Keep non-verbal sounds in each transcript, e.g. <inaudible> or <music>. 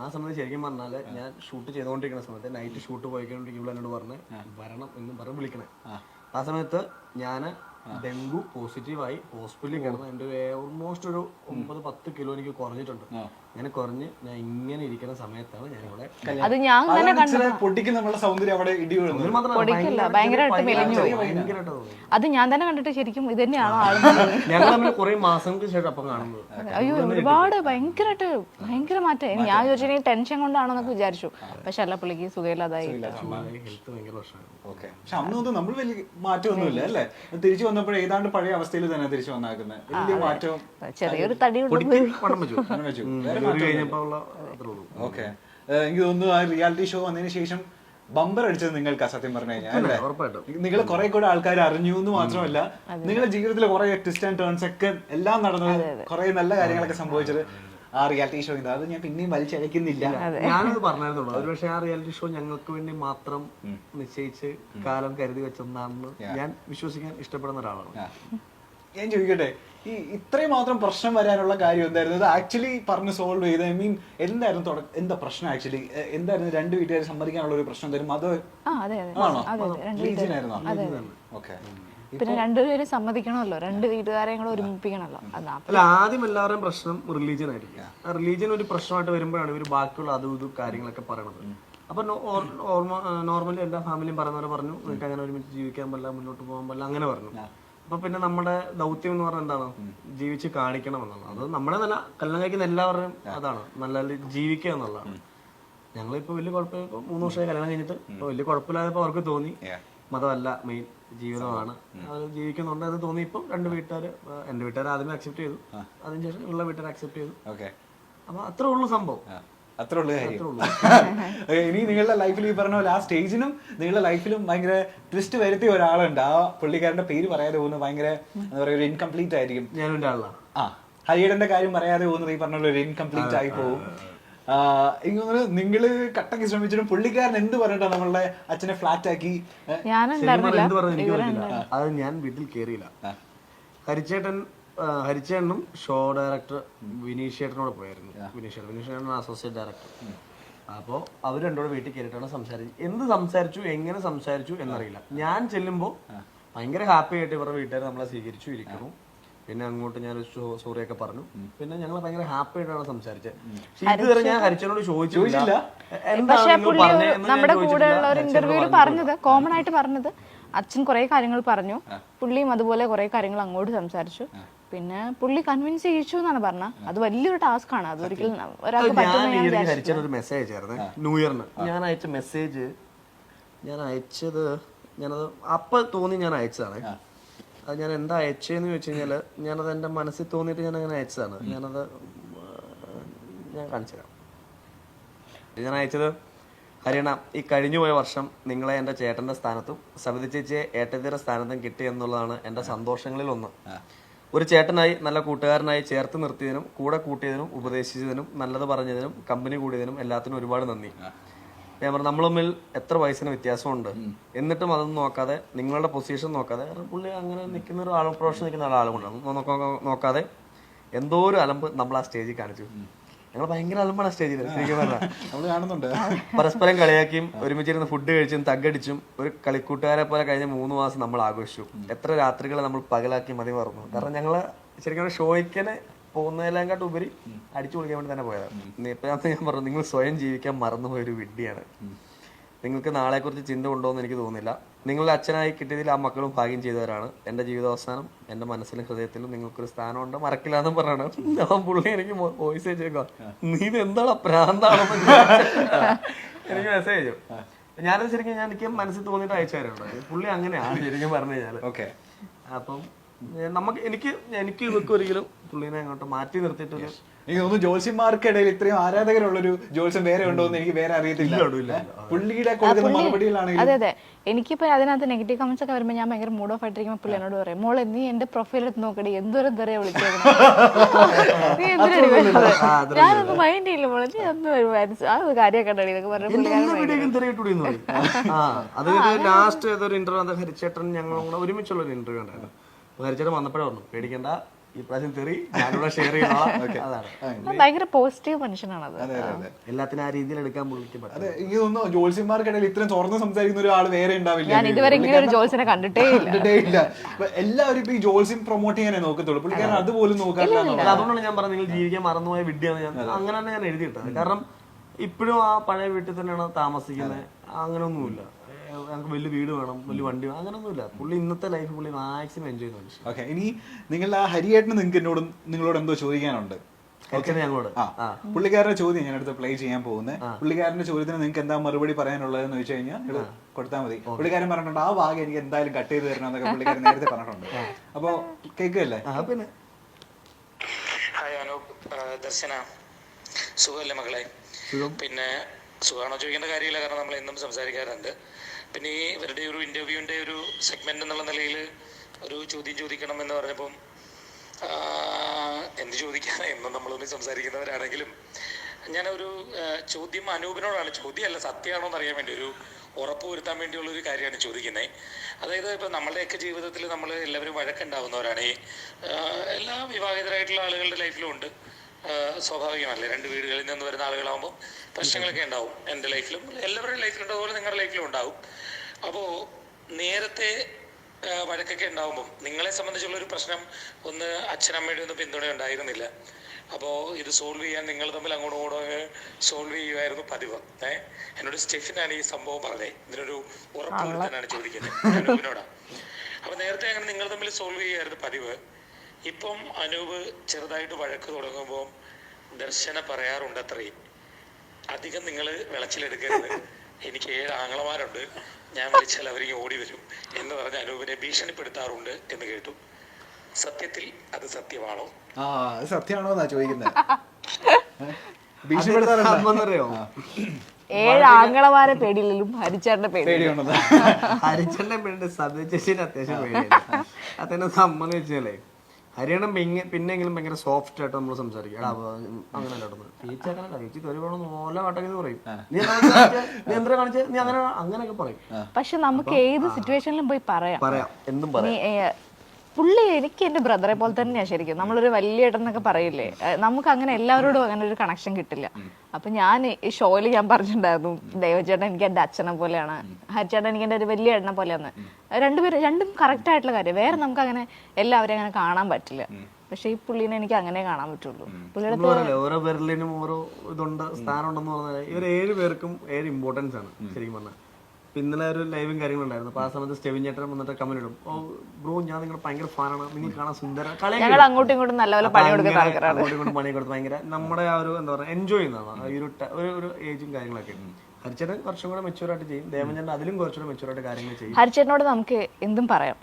ആ സമയത്ത് ശരിക്കും പറഞ്ഞാൽ ഞാൻ ഷൂട്ട് ചെയ്തുകൊണ്ടിരിക്കുന്ന സമയത്ത് നൈറ്റ് ഷൂട്ട് പോയിക്കൊണ്ടിരിക്കുമ്പോൾ എന്നോട് പറഞ്ഞ് വരണം എന്ന് പറഞ്ഞ് വിളിക്കണേ. ആ. സമയത്ത് ഞാൻ ഡെങ്കു പോസിറ്റീവായി ഹോസ്പിറ്റലിൽ കിടന്ന് എന്റെ ഓൾമോസ്റ്റ് ഒരു ഒമ്പത് പത്ത് കിലോ എനിക്ക് കുറഞ്ഞിട്ടുണ്ട്. അങ്ങനെ കുറഞ്ഞ് ഞാൻ ഇങ്ങനെ ഇരിക്കുന്ന സമയത്താണ് ഞാനിവിടെ അത് ഞാൻ തന്നെ കണ്ടത്. പൊട്ടിക്ക് നമ്മളുടെ സൗന്ദര്യം അവിടെ ഇടി പൊടിക്കില്ല, ഭയങ്കരമായിട്ട് മെലിഞ്ഞു. ഭയങ്കരമായിട്ട് അത് ഞാൻ തന്നെ കണ്ടിട്ട് ശരിക്കും ഇത് തന്നെയാണോ ആൾ ഞങ്ങൾ തമ്മിൽ കുറെ മാസങ്ങൾക്ക് ശേഷം അപ്പം കാണുന്നത്. അയ്യോ ഒരുപാട് ഭയങ്കരമായിട്ട് ഭയങ്കര മാറ്റം. ഞാൻ ചോദിച്ചാൽ ടെൻഷൻ കൊണ്ടാണെന്നൊക്കെ വിചാരിച്ചു. പക്ഷെ അല്ല പുള്ളിക്ക് സുഖമില്ലാതായി. ഹെൽത്ത് ഭയങ്കര പ്രശ്നമാണ്. ഓക്കെ. പക്ഷെ അന്നൊന്നും നമ്മൾ വലിയ മാറ്റമൊന്നുമില്ല അല്ലേ? തിരിച്ചു വന്നപ്പോൾ ഏതാണ്ട് പഴയ അവസ്ഥയിൽ തന്നെ തിരിച്ചു വന്നാക്കുന്നത് വലിയ ചെറിയൊരു തടി ഡെലിവറി കഴിഞ്ഞപ്പോൾ ഉള്ള അത്രേ ഉള്ളൂ. ഓക്കെ. എനിക്ക് തോന്നുന്നു ആ റിയാലിറ്റി ഷോ വന്നതിന് ശേഷം ബമ്പർ അടിച്ചത് നിങ്ങൾക്ക് സത്യം പറഞ്ഞു കഴിഞ്ഞാൽ അല്ലേ? നിങ്ങൾ കുറെ കൂടെ ആൾക്കാർ അറിഞ്ഞു എന്ന് മാത്രമല്ല നിങ്ങളുടെ ജീവിതത്തിലെ കുറെ ട്വിസ്റ്റ് ആൻഡ് ടേൺസ് ഒക്കെ എല്ലാം നടന്നത് കുറെ നല്ല കാര്യങ്ങളൊക്കെ സംഭവിച്ചത് ആ റിയാലിറ്റി ഷോ ഇതാ. അത് ഞാൻ പിന്നെയും വലിച്ചഴക്കുന്നില്ല ഞാനത് പറഞ്ഞായിരുന്നുള്ളൂ. ഒരു പക്ഷേ ആ റിയാലിറ്റി ഷോ ഞങ്ങൾക്ക് വേണ്ടി മാത്രം നിശ്ചയിച്ച് കാലം കരുതി വെച്ചെന്നാണെന്ന് ഞാൻ വിശ്വസിക്കാൻ ഇഷ്ടപ്പെടുന്ന ഒരാളാണ്. ഞാൻ ചോദിക്കട്ടെ ഈ ഇത്രയും മാത്രം പ്രശ്നം വരാനുള്ള കാര്യം എന്തായിരുന്നു? ഇത് ആക്ച്വലി പറഞ്ഞ് സോൾവ് ചെയ്ത് ഐ മീൻ എന്തായിരുന്നു എന്താ പ്രശ്നം ആക്ച്വലി എന്തായിരുന്നു രണ്ട് വീട്ടുകാർ സമ്മതിക്കാനുള്ള ഒരു പ്രശ്നം തരും അത് അതെ അതെ. ആണോ? അതെ അതെ രണ്ട് ലീജിയൻ ആയിരുന്നോ? ഓക്കെ. പിന്നെ രണ്ടുപേരും സമ്മതിക്കണമല്ലോ. രണ്ട് വീട്ടുകാരെയും കൂടെ ഒരുമിപ്പിക്കണമല്ലോ. അല്ല ആദ്യം എല്ലാവരുടെയും പ്രശ്നം റിലീജിയൻ ആയിരിക്കും. ആ റിലീജിയൻ ഒരു പ്രശ്നമായിട്ട് വരുമ്പോഴാണ് ഇവർ ബാക്കിയുള്ള അതും ഇതും കാര്യങ്ങളൊക്കെ പറയണത്. അപ്പൊ നോർമലി എല്ലാ ഫാമിലിയും പറയുന്നവരെ പറഞ്ഞു നിങ്ങൾക്ക് അങ്ങനെ ഒരുമിച്ച് ജീവിക്കാൻ പറ്റില്ല മുന്നോട്ട് പോകാൻ പറ്റില്ല അങ്ങനെ പറഞ്ഞു. അപ്പൊ പിന്നെ നമ്മുടെ ദൗത്യം എന്ന് പറഞ്ഞാൽ എന്താണ്? ജീവിച്ച് കാണിക്കണം എന്നുള്ളത് അത് നമ്മളെ നല്ല കല്യാണം കഴിക്കുന്ന എല്ലാവരുടെയും അതാണ്. നല്ല ജീവിക്കുക എന്നുള്ളതാണ്. ഞങ്ങളിപ്പോ വലിയ കുഴപ്പമില്ല. ഇപ്പൊ മൂന്ന് വർഷമായി കല്യാണം കഴിഞ്ഞിട്ട് ഇപ്പൊ വലിയ കുഴപ്പമില്ലാതെ അവർക്ക് തോന്നി. മതമല്ല മെയിൻ ജീവിതമാണ്. അത് ജീവിക്കുന്നുണ്ട് അത് തോന്നി. ഇപ്പം രണ്ട് വീട്ടുകാർ എന്റെ വീട്ടുകാർ ആദ്യമേ അക്സെപ്റ്റ് ചെയ്തു. അതിനുശേഷം ഉള്ള വീട്ടുകാർ അക്സെപ്റ്റ് ചെയ്തു. അപ്പൊ അത്രേ ഉള്ളൂ സംഭവം. അത്ര ഉള്ള കാര്യം <laughs> ഇനി നിങ്ങളുടെ ലൈഫിൽ ഈ പറഞ്ഞ പോലെ ആ സ്റ്റേജിനും നിങ്ങളുടെ ലൈഫിലും ഭയങ്കര ട്വിസ്റ്റ് വരുത്തിയ ഒരാളുണ്ട്. ആ പുള്ളിക്കാരന്റെ പേര് പറയാതെ പോകുന്നത് ഭയങ്കര എന്താ പറയുക ഒരു ഇൻകംപ്ലീറ്റ് ആയിരിക്കും. ആ ഹരിയേടന്റെ കാര്യം പറയാതെ പോകുന്നത് ഈ പറഞ്ഞ പോലെ ഒരു ഇൻകംപ്ലീറ്റ് ആയി പോകും. ഇങ്ങനെ നിങ്ങൾ കട്ടക്ക് ശ്രമിച്ചിട്ടും പുള്ളിക്കാരൻ എന്ത് പറഞ്ഞിട്ടാ നമ്മളുടെ അച്ഛനെ ഫ്ലാറ്റ് ആക്കി? ഞാൻ അത് ഞാൻ വീട്ടിൽ കയറിയില്ല ഹരിച്ചേട്ടൻ ആ, ഹരിച്ചേട്ടനും ഷോ ഡയറക്ടർ വിനീഷേട്ടനോട് പോയായിരുന്നു. വിനീഷ് വിനീഷേട്ടൻ വിനീഷ് ചേട്ടൻ അസോസിയേറ്റ് ഡയറക്ടർ അപ്പോൾ അവർ രണ്ടോട് വീട്ടിൽ കയറിയിട്ടാണ് സംസാരിച്ചത് എന്ത് സംസാരിച്ചു എങ്ങനെ സംസാരിച്ചു എന്നറിയില്ല. ഞാൻ ചെല്ലുമ്പോൾ ഭയങ്കര ഹാപ്പി ആയിട്ട് ഇവരുടെ വീട്ടുകാർ നമ്മളെ സ്വീകരിച്ചു ഇരിക്കുന്നു. പിന്നെ അങ്ങോട്ട് ഞാൻ സോറിയൊക്കെ പറഞ്ഞു. പിന്നെ ഞങ്ങൾ ഭയങ്കര ഹാപ്പി ആയിട്ടാണ് സംസാരിച്ചത്. പക്ഷെ ഇതുവരെ ഞാൻ ഹരിച്ചനോട് ചോദിച്ചില്ല. പക്ഷെ നമ്മുടെ ചോദിച്ചിട്ടില്ല. കൂടെയുള്ള ഒരു ഹരിച്ചനോട് പറഞ്ഞത് കോമൺ ആയിട്ട് പറഞ്ഞത് അച്ഛൻ കുറെ കാര്യങ്ങൾ പറഞ്ഞു. പുള്ളിയും അതുപോലെ കുറെ കാര്യങ്ങൾ അങ്ങോട്ട് സംസാരിച്ചു. പിന്നെ പുള്ളി കൺവിൻസ് ചെയ്യിച്ചു എന്നാണ് പറഞ്ഞത് അത് വലിയൊരു ടാസ്ക് ആണ്. അത് ഒരിക്കലും ഒരാൾക്ക് ഞാൻ പറ്റുന്ന ഞാൻ ഒരു മെസ്സേജ് ആയിരുന്നു. ന്യൂ ഇയറിന് ഞാൻ അയച്ച മെസ്സേജ് ഞാൻ അയച്ചത് ഞാനത് അപ്പൊ തോന്നി ഞാൻ അയച്ചതാണ്. അത് ഞാൻ എന്താ അയച്ചതെന്ന് ചോദിച്ചു കഴിഞ്ഞാൽ ഞാനത് എന്റെ മനസ്സിൽ തോന്നിയിട്ട് ഞാൻ അങ്ങനെ അയച്ചതാണ്. ഞാനത് ഞാൻ കാണിച്ചു തരാം. ഞാൻ അയച്ചത് ഹരിയണ ഈ കഴിഞ്ഞു പോയ വർഷം നിങ്ങളെ എന്റെ ചേട്ടന്റെ സ്ഥാനത്തും സവിത ചേച്ചിയെ ഏട്ടത്തിയുടെ സ്ഥാനത്തും കിട്ടി എന്നുള്ളതാണ് എന്റെ സന്തോഷങ്ങളിൽ ഒന്ന്. ഒരു ചേട്ടനായി നല്ല കൂട്ടുകാരനായി ചേർത്ത് നിർത്തിയതിനും കൂടെ കൂട്ടിയതിനും ഉപദേശിച്ചതിനും നല്ലത് പറഞ്ഞതിനും കമ്പനി കൂടിയതിനും എല്ലാത്തിനും ഒരുപാട് നന്ദി. ഞാൻ പറഞ്ഞു നമ്മൾ തമ്മിൽ എത്ര വയസ്സിന് വ്യത്യാസമുണ്ട്? എന്നിട്ടും അതൊന്നും നോക്കാതെ നിങ്ങളുടെ പൊസിഷൻ നോക്കാതെ കാരണം പുള്ളി അങ്ങനെ നിൽക്കുന്ന ഒരു ആളും പ്രൊഫഷൻ നിൽക്കുന്ന ഒരാളുകൊണ്ടാണ് കൊണ്ടാണ് നോക്കാതെ എന്തോ ഒരു അലമ്പ് നമ്മൾ ആ സ്റ്റേജിൽ കാണിച്ചു. ഞങ്ങൾ ഭയങ്കര അലമ്പാണ് സ്റ്റേജിൽ ശരിക്കും പറഞ്ഞാൽ നമ്മൾ കാണുന്നുണ്ട്. പരസ്പരം കളിയാക്കിയും ഒരുമിച്ചിരുന്ന് ഫുഡ് കഴിച്ചും തగ్గടിച്ചും ഒരു കളിക്കൂട്ടുകാരെ പോലെ കഴിഞ്ഞ മൂന്ന് മാസം നമ്മൾ ആഘോഷിച്ചു. എത്ര രാത്രികൾ നമ്മൾ പകലാക്കി മതി മറന്നു. കാരണം ഞങ്ങൾ ശരിക്കും ഷോയ്ക്കനെ പോകുന്നതിലേക്കാട്ട് ഉപരി അടിച്ചു പൊളിക്കാൻ വേണ്ടി തന്നെ പോയതാണ്. ഇപ്പൊ ഞാൻ പറഞ്ഞു നിങ്ങൾ സ്വയം ജീവിക്കാൻ മറന്നുപോയ ഒരു വിഡ്ഢിയാണ് നിങ്ങൾക്ക് നാളെക്കുറിച്ച് ചിന്ത ഉണ്ടോ എന്ന് എനിക്ക് തോന്നുന്നില്ല. നിങ്ങളുടെ അച്ഛനായി കിട്ടിയതിൽ ആ മക്കളും ഭാഗ്യം ചെയ്തവരാണ്. എന്റെ ജീവിതാവസാനം എന്റെ മനസ്സിലും ഹൃദയത്തിലും നിങ്ങൾക്കൊരു സ്ഥാനമുണ്ട്. മറക്കില്ല എന്നും പറയണം ഞാൻ പുള്ളി എനിക്ക് വോയിസ് അയച്ചേക്കോ നീ ഇത് എന്താണ് പ്രാന്താണോ എന്ന് എനിക്ക് മെസ്സേജ് അയച്ചു. ഞാനത് ശരിക്കും ഞാൻ എനിക്ക് മനസ്സിൽ തോന്നിയിട്ട് അയച്ചു തരാം പുള്ളി അങ്ങനെയാണ് ശരിക്കും പറഞ്ഞു കഴിഞ്ഞാൽ. ഓക്കെ അപ്പം നമുക്ക് എനിക്ക് എനിക്ക് ഇതൊക്കെ ഒരിക്കലും പുള്ളിനെ അങ്ങോട്ട് മാറ്റി നിർത്തിയിട്ടൊരു എനിക്ക് തോന്നുന്നു ജോത്സ്യന്മാർക്കിടയിൽ ഇത്രയും ആരാധകരുള്ളൊരു ജോത്സ്യം വേറെ ഉണ്ടോ എന്ന് എനിക്ക് വേറെ അറിയത്തില്ല. പുള്ളിയുടെ കൊടുക്കുന്ന മറുപടികളാണെങ്കിൽ അതെ അതെ. എനിക്കിപ്പോ അതിനകത്ത് നെഗറ്റീവ് കമന്റ്സ് ഒക്കെ വരുമ്പോൾ ഞാൻ ഭയങ്കര മൂഡ് ഓഫ് ആയിട്ടിരിക്കുമ്പോൾ പുള്ളി എന്നോട് പറയും മോളെ നീ എന്റെ പ്രൊഫൈൽ എടുത്ത് നോക്കടി എന്തോരം തെറിയ വിളിക്കുന്നത് ഞാനൊന്നും മൈൻഡ് ചെയ്യില്ല മോളെ നീ ഒന്നും ആ ഒരു ഉണ്ടടി ഇതൊക്കെ പറഞ്ഞു ലാസ്റ്റ് ഏതൊരു ഇന്റർവ്യൂ ഹരിച്ചേട്ടൻ ഞങ്ങളും കൂടെ ഒരുമിച്ചുള്ള ഒരു ഇന്റർവ്യൂ ഉണ്ടായിരുന്നു. ഹരിച്ചേട്ടൻ വന്നപ്പോഴേ പറഞ്ഞു പേടിക്കണ്ട. ഈ പ്രാവശ്യം തെറി ഞാനിവിടെ ഷെയർ ചെയ്യണം <laughs> അതാണ്. ഭയങ്കര പോസിറ്റീവ് മനുഷ്യനാണത്. അതെ അതെ അതെ. എല്ലാത്തിനും ആ രീതിയിൽ എടുക്കാൻ പുള്ളിക്ക് അതെ എനിക്ക് തോന്നുന്നു ജോത്സ്യന്മാർക്കിടയിൽ ഇത്രയും തുറന്ന് സംസാരിക്കുന്ന ഒരാൾ വേറെ ഉണ്ടാവില്ല. ഞാൻ ഇതുവരെ ഇങ്ങനെ ഒരു ജോത്സ്യനെ കണ്ടിട്ടേ ഇല്ല. കണ്ടിട്ടേ ഇല്ല. എല്ലാവരും ഇപ്പൊ ഈ ജോത്സ്യം പ്രൊമോട്ട് ചെയ്യാനേ നോക്കത്തുള്ളൂ. പുള്ളിക്കാരൻ അതുപോലും നോക്കാറില്ല അതുകൊണ്ടാണ് ഞാൻ പറഞ്ഞത് നിങ്ങൾ ജീവിക്കാൻ മറന്നുപോയ വിഡിയാണ് ഞാൻ അങ്ങനെ തന്നെ ഞാൻ എഴുതിയിട്ടത്. കാരണം ഇപ്പോഴും ആ പഴയ വീട്ടിൽ തന്നെയാണ് താമസിക്കുന്നത്. അങ്ങനെയൊന്നുമില്ല. ഞങ്ങൾക്ക് വലിയ വീട് വേണം വലിയ വണ്ടി വേണം അങ്ങനെയൊന്നുമില്ല പുള്ളി ഇന്നത്തെ ലൈഫ് പുള്ളി മാക്സിമം എൻജോയ് ചെയ്യുന്ന മനുഷ്യൻ. ഓക്കെ ഇനി നിങ്ങൾ ആ ഹരിയേട്ടന് നിങ്ങൾക്ക് എന്നോട് നിങ്ങളോട് എന്തോ ചോദിക്കാനുണ്ട്? ഞങ്ങളോട്. ആ. പുള്ളിക്കാരന്റെ ചോദ്യം ഞാൻ അടുത്ത് പ്ലേ ചെയ്യാൻ പോകുന്നത്. പുള്ളിക്കാരന്റെ ചോദ്യത്തിന് നിങ്ങൾക്ക് എന്താ മറുപടി പറയാനുള്ളതെന്ന് വെച്ച് കഴിഞ്ഞാൽ നിങ്ങൾ കൊടുത്താൽ മതി. പുള്ളിക്കാരൻ പറഞ്ഞിട്ടുണ്ട് ആ ഭാഗം എനിക്ക് എന്തായാലും കട്ട് ചെയ്ത് തരണം എന്നൊക്കെ പുള്ളിക്കാരൻ നേരത്തെ പറഞ്ഞിട്ടുണ്ട്. അപ്പോ പിന്നെ. ഹായ് അനൂപ് ദർശന. സുഖമല്ലേ മകളെ പിന്നെ സുഖമാണോ ചോദിക്കേണ്ട കാര്യമില്ല കാരണം നമ്മൾ എന്നും സംസാരിക്കാറുണ്ട്. പിന്നെ ഈ ഇവരുടെ ഒരു ഇന്റർവ്യൂവിന്റെ ഒരു സെഗ്മെന്റ് എന്നുള്ള നിലയിൽ ഒരു ചോദ്യം ചോദിക്കണം എന്ന് പറഞ്ഞപ്പം എന്ത് ചോദിക്കാൻ എന്നും നമ്മളൊന്നും സംസാരിക്കുന്നവരാണെങ്കിലും ഞാനൊരു ചോദ്യം അനൂപിനോടാണ്. ചോദ്യമല്ല സത്യമാണോ എന്ന് അറിയാൻ വേണ്ടി ഒരു ഉറപ്പ് വരുത്താൻ വേണ്ടിയുള്ള ഒരു കാര്യമാണ് ചോദിക്കുന്നത് അതായത് ഇപ്പൊ നമ്മളുടെയൊക്കെ ജീവിതത്തിൽ നമ്മൾ എല്ലാവരും വഴക്കുണ്ടാവുന്നവരാണ്. ഈ എല്ലാ വിവാഹിതരായിട്ടുള്ള ആളുകളുടെ ലൈഫിലും ഉണ്ട്. സ്വാഭാവികമല്ലേ? രണ്ട് വീടുകളിൽ നിന്ന് വരുന്ന ആളുകളാകുമ്പോൾ പ്രശ്നങ്ങളൊക്കെ ഉണ്ടാവും. എന്റെ ലൈഫിലും എല്ലാവരുടെയും ലൈഫിലുണ്ട് അതുപോലെ നിങ്ങളുടെ ലൈഫിലും ഉണ്ടാവും. അപ്പോൾ നേരത്തെ വഴക്കൊക്കെ ഉണ്ടാവുമ്പം നിങ്ങളെ സംബന്ധിച്ചുള്ള ഒരു പ്രശ്നം ഒന്ന് അച്ഛനമ്മയുടെ ഒന്നും പിന്തുണ ഉണ്ടായിരുന്നില്ല. അപ്പോൾ ഇത് സോൾവ് ചെയ്യാൻ നിങ്ങൾ തമ്മിൽ അങ്ങോട്ടും ഇങ്ങോട്ടും സോൾവ് ചെയ്യുമായിരുന്നു പതിവ്. ഏഹ് എന്നോട് സ്റ്റെഫിനാണ് ഈ സംഭവം പറഞ്ഞത് ഇതിനൊരു ഉറപ്പ് തന്നെയാണ് ചോദിക്കുന്നത്. അപ്പൊ നേരത്തെ അങ്ങനെ നിങ്ങൾ തമ്മിൽ സോൾവ് ചെയ്യുമായിരുന്നു പതിവ്. ഇപ്പം അനൂപ് ചെറുതായിട്ട് വഴക്ക് തുടങ്ങുമ്പോൾ ദർശന പറയാറുണ്ട് അത്രയും അധികം നിങ്ങൾ വിളച്ചിലെടുക്കരുത്. എനിക്ക് ഏഴ് ആങ്ങളമാരുണ്ട്. ഞാൻ വിളിച്ചാൽ അവരിങ്ങ് ഓടി വരും എന്ന് പറഞ്ഞ് അനൂപിനെ ഭീഷണിപ്പെടുത്താറുണ്ട് എന്ന് കേട്ടു. സത്യത്തിൽ അത് സത്യമാണോ? ആ അത് സത്യമാണോ എന്നാ ചോദിക്കുന്നത്? <laughs> ഭീഷണിപ്പെടുത്താറുണ്ടോ. ഏഴ് ആംഗളമാരെ ഹരിച്ചേട്ടന്റെ പേടി പേടിയുണ്ടെന്ന് <laughs> ഹരിച്ചന്റെ പേരുണ്ട് സദ്യ ചേച്ചിന് അത്യാവശ്യം പേടിയാണ് <laughs> അതെന്നെ സംബന്ധം വെച്ചാലേ ഹരിയണം പിന്നെ പിന്നെങ്കിലും ഭയങ്കര സോഫ്റ്റ് ആയിട്ട് നമ്മൾ സംസാരിക്കും. എടാ അങ്ങനെ ചേച്ചി ചേച്ചി പറയും. നീ നീ എന്താ കാണിച്ചേ നീ അങ്ങനെ അങ്ങനെയൊക്കെ പറയും. പക്ഷെ നമുക്ക് ഏത് സിറ്റുവേഷനിലും പോയി പറയാം. പറയാം എന്തും പറയാം. പുള്ളി എനിക്ക് എന്റെ ബ്രദറെ പോലെ തന്നെയാ ശരിക്കും. നമ്മളൊരു വലിയ ഇടന്നൊക്കെ പറയില്ലേ? നമുക്ക് അങ്ങനെ എല്ലാവരോടും അങ്ങനെ ഒരു കണക്ഷൻ കിട്ടില്ല. അപ്പൊ ഞാൻ ഈ ഷോയിൽ ഞാൻ പറഞ്ഞിട്ടുണ്ടായിരുന്നു ദേവചേട്ടൻ എനിക്ക് എന്റെ അച്ഛനെ പോലെയാണ്. ഹരിച്ചേട്ടൻ എനിക്ക് എന്റെ ഒരു വലിയ ഏട്ടനെ പോലെയാണ്. രണ്ടുപേരും രണ്ടും കറക്റ്റ് ആയിട്ടുള്ള കാര്യം. വേറെ നമുക്ക് അങ്ങനെ എല്ലാവരെയും അങ്ങനെ കാണാൻ പറ്റില്ല. പക്ഷെ ഈ പുള്ളിനെ എനിക്ക് അങ്ങനെ കാണാൻ പറ്റുള്ളൂ. പുള്ളിയുടെ ഓരോ വിരലിനും ഓരോ ഇതുണ്ട് സ്ഥാനം ഉണ്ടെന്ന് പറഞ്ഞാൽ ഇവർ ഏഴ് പേർക്കും ഏഴ് ഇമ്പോർട്ടൻസ് ആണ് ശരിക്കും പറഞ്ഞാൽ ഇന്നലെ ഒരു ലൈവും കാര്യങ്ങളുണ്ടായിരുന്നു അപ്പൊ ആ സമയത്ത് സ്റ്റെവിൻ ചേട്ടൻ വന്നിട്ട് കമന്റ് ഇടും. ഓ ബ്രോ ഞാൻ നിങ്ങളുടെ ഭയങ്കര ഫാനാണ് നിങ്ങൾ കാണാൻ സുന്ദര. ഞങ്ങൾ അങ്ങോട്ടും ഇങ്ങോട്ടും നല്ലപോലെ പണി കൊടുക്കുന്ന ആൾക്കാരാണ്. അങ്ങോട്ടും ഇങ്ങോട്ടും പണി കൊടുത്ത് ഭയങ്കര നമ്മുടെ ആ ഒരു എന്താ പറയുക എൻജോയ് ചെയ്യുന്നതാണ് ആ ഒരു ഒരു ഒരു ഏജും കാര്യങ്ങളൊക്കെ. ഹരിച്ചേട്ടൻ കുറച്ചും കൂടെ മെച്ചൂർ ആയിട്ട് ചെയ്യും. ദേവഞ്ചേട്ടൻ അതിലും കുറച്ചുകൂടെ മെച്ചൂർ ആയിട്ട് കാര്യങ്ങൾ ചെയ്യും. ഹരിച്ചേട്ടനോട് നമുക്ക് എന്തും പറയാം.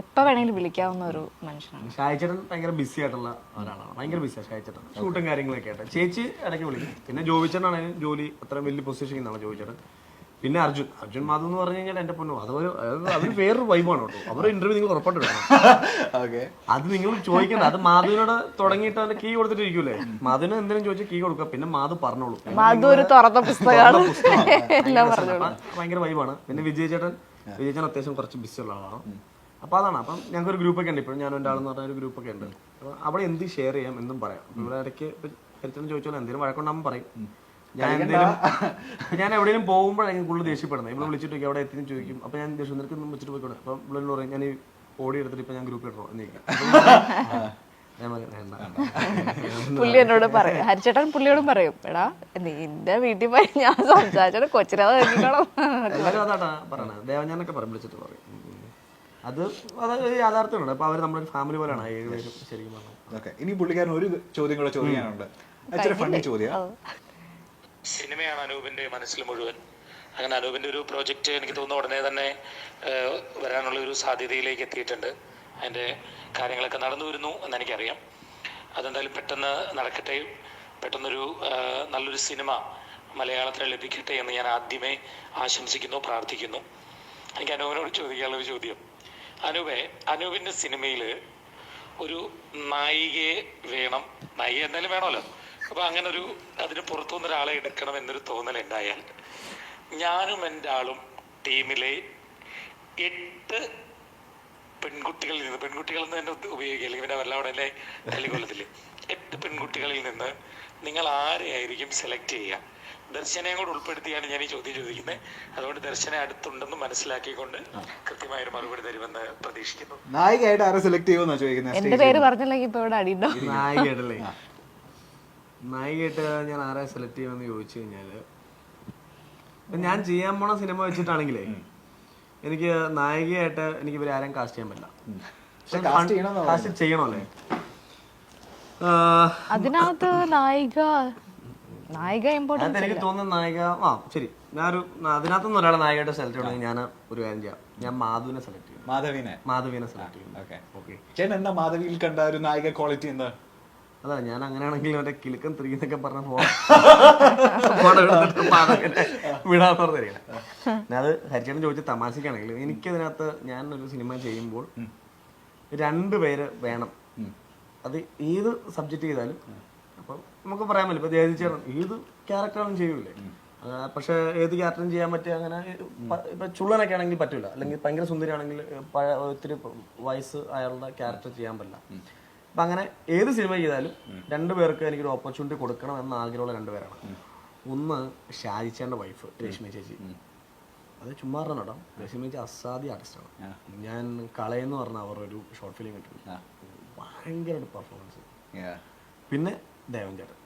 എപ്പോ വേണമെങ്കിലും വിളിക്കാവുന്ന ഒരു മനുഷ്യനാണ്. ഷായിച്ചേട്ടൻ ഭയങ്കര ബിസി ആയിട്ടുള്ള ഒരാളാണ്. ഭയങ്കര ബിസിയാണ് ഷായിച്ചേട്ടൻ ഷൂട്ടും കാര്യങ്ങളൊക്കെ ആയിട്ട്. ചേച്ചി ഇടയ്ക്ക് വിളിക്കും. പിന്നെ ജോബിച്ചേട്ടനാണെങ്കിൽ ജോലി അത്ര വലിയ പൊസിഷൻ ചെയ്യുന്നതാണ് ജോബിച്ചേട്ടൻ. പിന്നെ അർജുൻ അർജുൻ മാധവ് എന്ന് പറഞ്ഞു കഴിഞ്ഞാൽ എന്റെ പൊന്നു. അതൊരു അത് വേറൊരു വൈബാണ് കേട്ടോ. അവരുടെ ഇന്റർവ്യൂ നിങ്ങൾ ഉറപ്പായിട്ട് അത് നിങ്ങൾ ചോദിക്കണ്ട. അത് മാധുവിനോട് തുടങ്ങിയിട്ട് അതിന്റെ കീ കൊടുത്തിട്ട് ഇരിക്കൂലേ മാധുവിന് എന്തെങ്കിലും ചോദിച്ചാൽ കീ കൊടുക്കുക. പിന്നെ മാധു പറഞ്ഞോളൂ. മധു ഒരു തുറന്ന പുസ്തകമാണ്. എല്ലാം ഭയങ്കര വൈബാണ് പിന്നെ വിജയ ചേട്ടൻ വിജയ ചേട്ടൻ അത്യാവശ്യം കുറച്ച് ബിസി ഉള്ള ആളാണ്. അപ്പൊ അതാണ്. അപ്പം ഞങ്ങൾക്ക് ഒരു ഗ്രൂപ്പ് ഒക്കെ ഉണ്ട്. ഇപ്പോഴും ഞാനും ഒരാളെന്ന് ആളെന്ന് പറഞ്ഞ ഒരു ഗ്രൂപ്പൊക്കെ ഉണ്ട്. അപ്പൊ അവിടെ എന്ത് ഷെയർ ചെയ്യാം എന്നും പറയാം. ഇവിടെ ഇടയ്ക്ക് ഹരിച്ചൻ ചോദിച്ചാൽ എന്തെങ്കിലും വഴക്കുണ്ടാകുമ്പോൾ പറയും. ഞാൻ എവിടെയും ഞാൻ എവിടെയെങ്കിലും പോകുമ്പോഴാണ് കൂടുതൽ ദേഷ്യപ്പെടുന്നത്. ഇവിടെ വിളിച്ചിട്ട് അവിടെ എത്തി ചോദിക്കും. അപ്പൊ ഞാൻ ദേഷ്യം നിനക്ക് വെച്ചിട്ട് പോയിക്കോട്ടെ. അപ്പൊ ഇവിടെ പറയും ഞാൻ ഈ ഓടി എടുത്തിട്ട് ഇപ്പൊ ഞാൻ ഗ്രൂപ്പിൽ ഇടണോ? എന്ന് ചോദിക്കും. ഞാൻ പറയും, പുള്ളി എന്നോട് പറയും ഹരിച്ചേട്ടൻ പുള്ളിയോടും പറയും എടാ നിന്റെ വീട്ടിൽ പോയി ഞാൻ സംസാരിച്ചോടെ പറയണത്. ദേവഞ്ഞാനൊക്കെ പറയും വിളിച്ചിട്ട് പറയും. അത് അത് യാഥാർത്ഥ്യമാണ്. അപ്പൊ അവർ നമ്മുടെ ഫാമിലി പോലെയാണ് ഏഴുപേരും ശരിക്കും പറഞ്ഞാൽ ഇനി പുള്ളിക്കാരൻ ഒരു ചോദ്യം കൂടെ ചോദിക്കാനുണ്ട് ഫണ്ണി ചോദ്യം. സിനിമയാണ് അനൂപിന്റെ മനസ്സിൽ മുഴുവൻ. അങ്ങനെ അനൂപിന്റെ ഒരു പ്രോജക്റ്റ് എനിക്ക് തോന്നുന്നു ഉടനെ തന്നെ വരാനുള്ള ഒരു സാധ്യതയിലേക്ക് എത്തിയിട്ടുണ്ട്. അതിന്റെ കാര്യങ്ങളൊക്കെ നടന്നു വരുന്നു എന്ന് എനിക്കറിയാം അതെന്തായാലും പെട്ടെന്ന് നടക്കട്ടെ. പെട്ടെന്നൊരു നല്ലൊരു സിനിമ മലയാളത്തിൽ ലഭിക്കട്ടെ എന്ന് ഞാൻ ആദ്യമേ ആശംസിക്കുന്നു പ്രാർത്ഥിക്കുന്നു. എനിക്ക് അനൂപിനോട് ചോദിക്കാനുള്ള ഒരു ചോദ്യം. അനൂപെ അനൂപിന്റെ സിനിമയിൽ ഒരു നായികയെ വേണം. നായിക എന്തായാലും വേണമല്ലോ. അപ്പൊ അങ്ങനെ ഒരു അതിന് പുറത്തുനിന്ന് ഒരാളെ എടുക്കണം എന്നൊരു തോന്നൽ ഉണ്ടായാൽ ഞാനും എന്റെ ആളും ടീമിലെ എട്ട് പെൺകുട്ടികളിൽ നിന്ന് പെൺകുട്ടികളിൽ നിന്ന് തന്നെ ഉപയോഗിക്കുക അല്ലെങ്കിൽ പിന്നെ വല്ലവിടെ അല്ലേ തല്ലിക്കൊല്ലത്തില്ലേ? എട്ട് പെൺകുട്ടികളിൽ നിന്ന് നിങ്ങൾ ആരെയായിരിക്കും സെലക്ട് ചെയ്യുക? ദർശനയും കൂടെ ഉൾപ്പെടുത്തിയാണ് ഞാൻ ഈ ചോദ്യം ചോദിക്കുന്നത്. അതുകൊണ്ട് ദർശന അടുത്തുണ്ടെന്ന് മനസ്സിലാക്കിക്കൊണ്ട് കൃത്യമായ ഒരു മറുപടി തരുമെന്ന് പ്രതീക്ഷിക്കുന്നു. നായികയായിട്ട് ആരെ സെലക്ട് ചെയ്യുമെന്നാണ് ചോദിക്കുന്നത്? എന്റെ പേര് പറഞ്ഞില്ലെങ്കിൽ ഇപ്പൊ ഇവിടെ അടിയുണ്ടോ നായികയായിട്ടല്ലേ? നായികയായിട്ട് ഞാൻ ആരെ സെലക്ട് ചെയ്യുമെന്ന് ചോദിച്ചു കഴിഞ്ഞാൽ ഇപ്പൊ ഞാൻ ചെയ്യാൻ പോണ സിനിമ വെച്ചിട്ടാണെങ്കിലേ എനിക്ക് നായികയായിട്ട് എനിക്ക് ഇവരെ ആരെയും കാസ്റ്റ് ചെയ്യാൻ പറ്റില്ല. കാസ്റ്റ് ചെയ്യണമല്ലേ? അതിനകത്ത് നായിക നായിക ഇമ്പോർട്ടൻസ് എനിക്ക് തോന്നുന്ന നായിക ആ ശരി. ഞാനൊരു അതിനകത്തുനിന്ന് ഒരാളെ നായികയായിട്ട് സെലക്ട് ചെയ്യണമെങ്കിൽ ഞാൻ ഒരു കാര്യം ചെയ്യാം. ഞാൻ മാധുവിനെ സെലക്ട് ചെയ്യും. മാധവിനെ. മാധവിനെ സെലക്ട് ചെയ്യും. ഓക്കെ. ഓക്കെ. ചേട്ടൻ എന്താ മാധവിയിൽ കണ്ട ഒരു നായിക ക്വാളിറ്റി എന്താ? അതാ ഞാൻ അങ്ങനെയാണെങ്കിൽ മറ്റേ കിലുക്കം ത്രീന്നൊക്കെ പറഞ്ഞ ഫോൺ വിടാൻ വിടാന്ന് പറഞ്ഞിരിക്കണം അത് ഹരിച്ചേട്ടൻ ചോദിച്ച തമാശക്കാണെങ്കിൽ എനിക്കതിനകത്ത് ഞാൻ ഒരു സിനിമ ചെയ്യുമ്പോൾ രണ്ട് പേര് വേണം. അത് ഏത് സബ്ജക്റ്റ് ചെയ്താലും അപ്പം നമുക്ക് പറയാൻ പറ്റില്ല. ഇപ്പൊ ജയതിച്ചേട്ടൻ ഏത് ക്യാരക്ടറും ചെയ്യൂലേ. പക്ഷെ ഏത് ക്യാരക്ടറും ചെയ്യാൻ പറ്റിയ അങ്ങനെ ഇപ്പൊ ചുള്ളനൊക്കെ ആണെങ്കിൽ പറ്റൂല. അല്ലെങ്കിൽ ഭയങ്കര സുന്ദരിയാണെങ്കിൽ ആണെങ്കിൽ ഒത്തിരി വയസ്സ് അയാളുടെ ക്യാരക്ടർ ചെയ്യാൻ പറ്റില്ല. അപ്പൊ അങ്ങനെ ഏത് സിനിമ ചെയ്താലും രണ്ടു പേർക്ക് എനിക്കൊരു ഓപ്പർച്യൂണിറ്റി കൊടുക്കണം എന്ന ആഗ്രഹമുള്ള രണ്ടുപേരാണ് ഒന്ന് ഷാജിച്ചാന്റെ വൈഫ് രശ്മി ചേച്ചി. അത് ചുമ്മാ നടം രശ്മി ചേച്ചി അസാധ്യ ആർട്ടിസ്റ്റാണ് ഞാൻ കളയെന്ന് പറഞ്ഞ അവർ ഒരു ഷോർട്ട് ഫിലിം കിട്ടും ഭയങ്കര പെർഫോമൻസ് പിന്നെ ദേവൻ ചേട്ടൻ.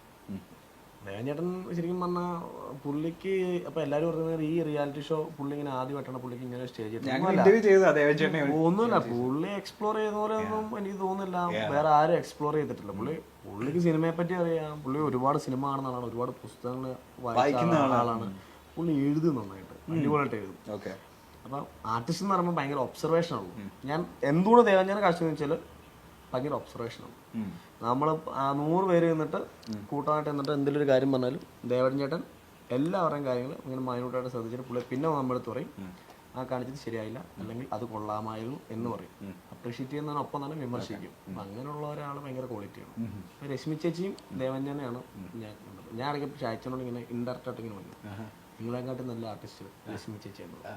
ചേട്ടൻ ശരിക്കും പറഞ്ഞാൽ പുള്ളിക്ക് അപ്പൊ എല്ലാരും പറയുന്നത് ഈ റിയാലിറ്റി ഷോ പുള്ളി ഇങ്ങനെ ആദ്യമായിട്ടാണ് പുള്ളിക്ക് ഇങ്ങനെ സ്റ്റേജ് ഒന്നുമില്ല. പുള്ളി എക്സ്പ്ലോർ ചെയ്ത പോലെ ഒന്നും എനിക്ക് തോന്നുന്നില്ല. വേറെ ആരും എക്സ്പ്ലോർ ചെയ്തിട്ടില്ല. പുള്ളി പുള്ളിക്ക് സിനിമയെ പറ്റി അറിയാം. പുള്ളി ഒരുപാട് സിനിമ കാണുന്ന ആളാണ് ഒരുപാട് പുസ്തകങ്ങൾ വായിക്കുന്ന ആളാണ്. പുള്ളി എഴുതും നന്നായിട്ട്. അടിപൊളിയായിട്ട് എഴുതും. അപ്പൊ ആർട്ടിസ്റ്റ് എന്ന് പറയുമ്പോൾ ഭയങ്കര ഒബ്സർവേഷൻ ആണ്. ഞാൻ എന്തുകൊണ്ട് ദേവഞ്ജന കാഴ്ച വെച്ചാൽ ഭയങ്കര ഒബ്സർവേഷൻ ആണ്. നമ്മൾ നൂറ് പേര് നിന്നിട്ട് കൂട്ടമായിട്ട് നിന്നിട്ട് എന്തെങ്കിലും ഒരു കാര്യം പറഞ്ഞാലും ദേവടൻ ചേട്ടൻ എല്ലാവരുടെയും കാര്യങ്ങൾ ഇങ്ങനെ മൈനോട്ടായിട്ട് ശ്രദ്ധിച്ചിട്ട് പുള്ളി പിന്നെ നമ്മളെടുത്ത് പറയും ആ കാണിച്ചത് ശരിയായില്ല അല്ലെങ്കിൽ അത് കൊള്ളാമായിരുന്നു എന്ന് പറയും. അപ്രീഷിയേറ്റ് ചെയ്യുന്നതിനൊപ്പം തന്നെ വിമർശിക്കും. അപ്പം അങ്ങനെയുള്ള ഒരാൾ ഭയങ്കര ക്വാളിറ്റിയാണ്. രശ്മി ചേച്ചിയും ദേവഞ്ജനെയാണ് ഞാൻ കണ്ടത്. ഞാൻ ഇടയ്ക്ക് ചായച്ചനോട് ഇങ്ങനെ ഇൻഡയറക്റ്റ് ആയിട്ട് ഇങ്ങനെ വന്നു. നിങ്ങളെക്കാട്ടും നല്ല ആർട്ടിസ്റ്റ് രശ്മി ചേച്ചിയാണ്